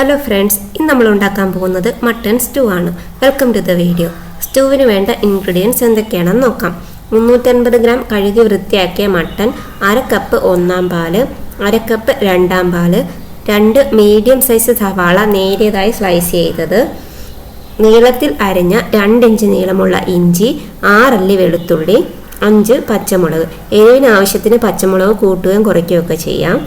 Hello friends ഇന്ന് നമ്മൾ ഉണ്ടാക്കാൻ പോകുന്നത് മട്ടൺ സ്റ്റൂ ആണ്. വെൽക്കം ടു ദ വീഡിയോ സ്റ്റൂവിന് വേണ്ട ഇൻഗ്രീഡിയൻസ് എന്തൊക്കെയാണെന്ന് നോക്കാം. മുന്നൂറ്റൻപത് ഗ്രാം കഴുകി വൃത്തിയാക്കിയ മട്ടൺ അര കപ്പ് ഒന്നാം പാൽ അര കപ്പ് രണ്ടാം പാൽ രണ്ട് മീഡിയം സൈസ് സവാള നേരിയതായി സ്ലൈസ് ചെയ്തത്. നീളത്തിൽ അരഞ്ഞ രണ്ടിഞ്ച് നീളമുള്ള ഇഞ്ചി ആറല്ലി വെളുത്തുള്ളി അഞ്ച് പച്ചമുളക്. എരിവിന് ആവശ്യത്തിന് പച്ചമുളക് കൂട്ടുകയും കുറയ്ക്കുകയൊക്കെ ചെയ്യാം.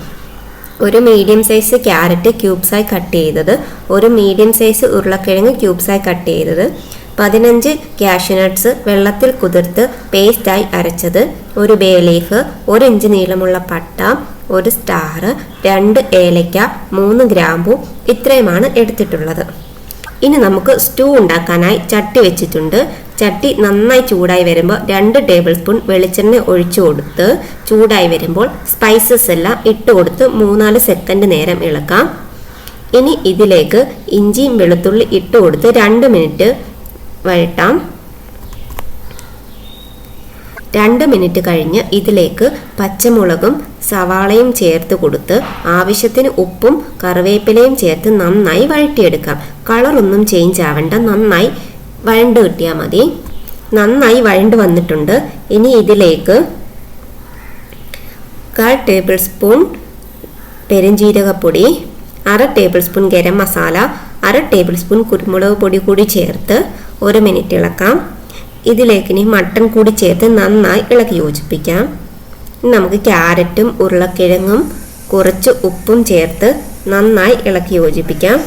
ഒരു മീഡിയം സൈസ് ക്യാരറ്റ് ക്യൂബ്സായി കട്ട് ചെയ്തത്. ഒരു മീഡിയം സൈസ് ഉരുളക്കിഴങ്ങ് ക്യൂബ്സായി കട്ട് ചെയ്തത്. പതിനഞ്ച് കാഷ്യൂനട്ട്സ് വെള്ളത്തിൽ കുതിർത്ത് പേസ്റ്റായി അരച്ചത്. ഒരു ബേ ലീഫ് ഒരു ഇഞ്ച് നീളമുള്ള പട്ട ഒരു സ്റ്റാർ രണ്ട് ഏലയ്ക്ക മൂന്ന് ഗ്രാമ്പു ഇത്രയുമാണ് എടുത്തിട്ടുള്ളത്. ഇനി നമുക്ക് സ്റ്റൂ ഉണ്ടാക്കാനായി ചട്ടി വെച്ചിട്ടുണ്ട്. ചട്ടി നന്നായി ചൂടായി വരുമ്പോൾ രണ്ട് ടേബിൾ സ്പൂൺ വെളിച്ചെണ്ണ ഒഴിച്ചു കൊടുത്ത് ചൂടായി വരുമ്പോൾ സ്പൈസസ് എല്ലാം ഇട്ട് കൊടുത്ത് മൂന്നാൽ സെക്കൻഡ് നേരം ഇളക്കാം. ഇനി ഇതിലേക്ക് ഇഞ്ചിയും വെളുത്തുള്ളി ഇട്ട് കൊടുത്ത് രണ്ട് മിനിറ്റ് വഴട്ടാം രണ്ട് മിനിറ്റ് കഴിഞ്ഞ് ഇതിലേക്ക് പച്ചമുളകും സവാളയും ചേർത്ത് കൊടുത്ത് ആവശ്യത്തിന് ഉപ്പും കറിവേപ്പിലയും ചേർത്ത് നന്നായി വഴറ്റിയെടുക്കാം. കളറൊന്നും ചേഞ്ച് ആവണ്ട നന്നായി വഴണ്ട് കിട്ടിയാൽ മതി. നന്നായി വഴണ്ട് വന്നിട്ടുണ്ട്. ഇനി ഇതിലേക്ക് കാൽ ടേബിൾ സ്പൂൺ പെരുംജീരകപ്പൊടി അര ടേബിൾ സ്പൂൺ ഗരം മസാല അര ടേബിൾ സ്പൂൺ കുരുമുളക് പൊടി കൂടി ചേർത്ത് ഒരു മിനിറ്റ് ഇളക്കാം. ഇതിലേക്ക് ഇനി മട്ടൺ കൂടി ചേർത്ത് നന്നായി ഇളക്കി യോജിപ്പിക്കാം. നമുക്ക് ക്യാരറ്റും ഉരുളക്കിഴങ്ങും കുറച്ച് ഉപ്പും ചേർത്ത് നന്നായി ഇളക്കി യോജിപ്പിക്കാം.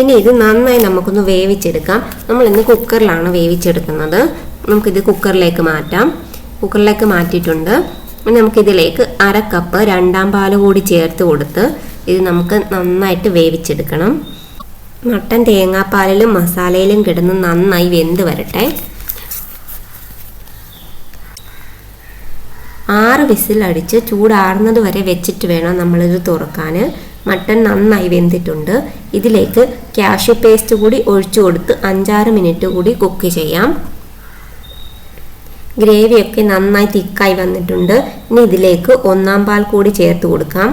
ഇനി ഇത് നന്നായി നമുക്കൊന്ന് വേവിച്ചെടുക്കാം. നമ്മൾ ഇന്ന് കുക്കറിലാണ് വേവിച്ചെടുക്കുന്നത്. നമുക്കിത് കുക്കറിലേക്ക് മാറ്റാം. കുക്കറിലേക്ക് മാറ്റിയിട്ടുണ്ട്. നമുക്കിതിലേക്ക് അര കപ്പ് രണ്ടാം പാൽ കൂടി ചേർത്ത് കൊടുത്ത് ഇത് നമുക്ക് നന്നായിട്ട് വേവിച്ചെടുക്കണം. മട്ടൻ തേങ്ങാപ്പാലിലും മസാലയിലും കിടന്ന് നന്നായി വെന്ത് വരട്ടെ. ആറ് വിസിൽ അടിച്ച് ചൂടാറുന്നത് വരെ വെച്ചിട്ട് വേണം നമ്മളിത് തുറക്കാൻ മട്ടൺ നന്നായി വെന്തിട്ടുണ്ട്. ഇതിലേക്ക് ക്യാഷ്യൂ പേസ്റ്റ് കൂടി ഒഴിച്ചു കൊടുത്ത് അഞ്ചാറ് മിനിറ്റ് കൂടി കുക്ക് ചെയ്യാം. ഗ്രേവിയൊക്കെ നന്നായി തിക്കായി വന്നിട്ടുണ്ട്. ഇനി ഇതിലേക്ക് ഒന്നാം പാൽ കൂടി ചേർത്ത് കൊടുക്കാം.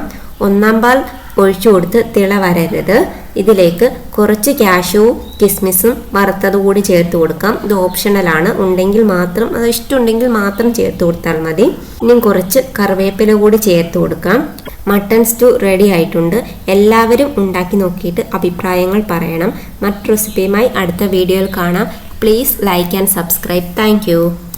ഒന്നാം പാൽ ഒഴിച്ചു കൊടുത്ത് തിള വരരുത്. ഇതിലേക്ക് കുറച്ച് കാഷ്യൂവും കിസ്മിസും വറുത്തത് കൂടി ചേർത്ത് കൊടുക്കാം. ഇത് ഓപ്ഷണലാണ് ഉണ്ടെങ്കിൽ മാത്രം അത് ഇഷ്ടമുണ്ടെങ്കിൽ മാത്രം ചേർത്ത് കൊടുത്താൽ മതി. ഇനിയും കുറച്ച് കറിവേപ്പില കൂടി ചേർത്ത് കൊടുക്കാം. മട്ടൺ സ്റ്റൂ റെഡി ആയിട്ടുണ്ട്. എല്ലാവരും ഉണ്ടാക്കി നോക്കിയിട്ട് അഭിപ്രായങ്ങൾ പറയണം. മറ്റു റെസിപ്പിയുമായി അടുത്ത വീഡിയോയിൽ കാണാം. Please like and subscribe. Thank